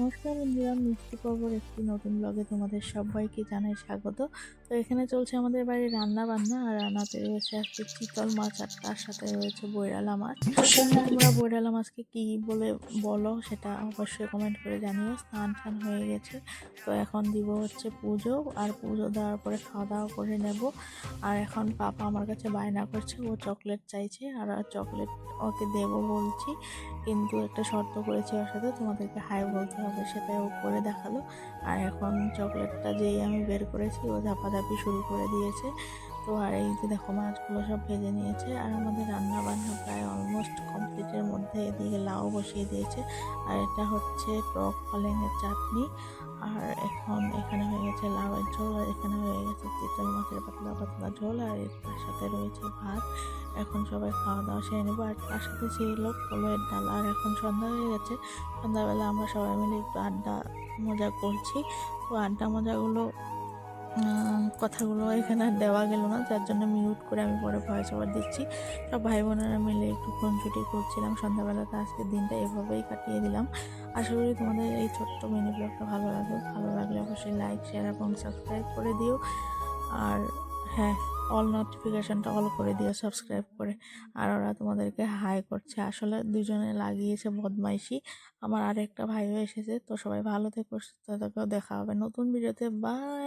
নমস্কার বন্ধুরা, মিষ্টি পর্বর একটি নতুন ব্লগে তোমাদের সবাইকে জানাই স্বাগত। তো এখানে চলছে আমাদের বাড়ির রান্না বান্না, আর রান্নাতে রয়েছে আজকে চিতল মাছ, আর তার সাথে রয়েছে বৈরালা মাছ। তোমরা বৈরালা মাছকে কি বলে বলো সেটা অবশ্যই কমেন্ট করে জানিও, স্নান টান হয়ে গেছে। তো এখন দিব হচ্ছে পুজো, আর পুজো দেওয়ার পরে খাওয়া দাওয়া করে নেব। আর এখন পাপা আমার কাছে বায়না করছে, ও চকলেট চাইছে, আর চকলেট ওকে দেবো বলছি। কিন্তু একটা শর্ত করেছি ওর সাথে, তোমাদেরকে হাই বলতে হবে, সেটাই ও করে দেখাল। আর এখন চকলেটটা যেই আমি বের করেছি, ও ধাপাধাপি শুরু করে দিয়েছে। তো আর এই যে দেখো, মাছগুলো সব ভেজে নিয়েছে, আর আমাদের রান্না বান্না প্রায় অলমোস্ট কমপ্লিটের মধ্যে এদিকে লাউ বসিয়ে দিয়েছে। আর এটা হচ্ছে টক পালেঙের চাটনি। আর এখন এখানে হয়ে গেছে লাউয়ের ঝোল, আর এখানে হয়ে গেছে চিতল মাছের পাতলা পাতলা ঝোল আর এর তার সাথে রয়েছে ভাত। এখন সবাই খাওয়া দাওয়া সেরে নেব। আর তার সাথে ছিল কলের ডাল। আর এখন সন্ধ্যা হয়ে গেছে। সন্ধ্যাবেলা আমরা সবাই মিলে একটু আড্ডা মজা করছি। তো আড্ডা মজাগুলো কথাগুলো এখানে আর দেওয়া গেল না। যার জন্য মিউট করে আমি পরে ভয়েস ওভার দিচ্ছি। সব ভাই বোনেরা মিলে একটু ছুটি করছিলাম সন্ধ্যাবেলাতে আজকের দিনটা এভাবেই কাটিয়ে দিলাম। আশা করি তোমাদের এই ছোট্ট মিনি ব্লগটা ভালো লাগবে। ভালো লাগলে অবশ্যই লাইক শেয়ার এবং সাবস্ক্রাইব করে দিও। আর হ্যাঁ অল নোটিফিকেশানটা অল করে দিও সাবস্ক্রাইব করে। আর ওরা তোমাদেরকে হাই করছে। আসলে দুজনে লাগিয়েছে বদমাইশি। আমার আরেকটা ভাইও এসেছে। তো সবাই ভালো থেকো, সুস্থ থেকো। দেখা হবে নতুন ভিডিওতে বাই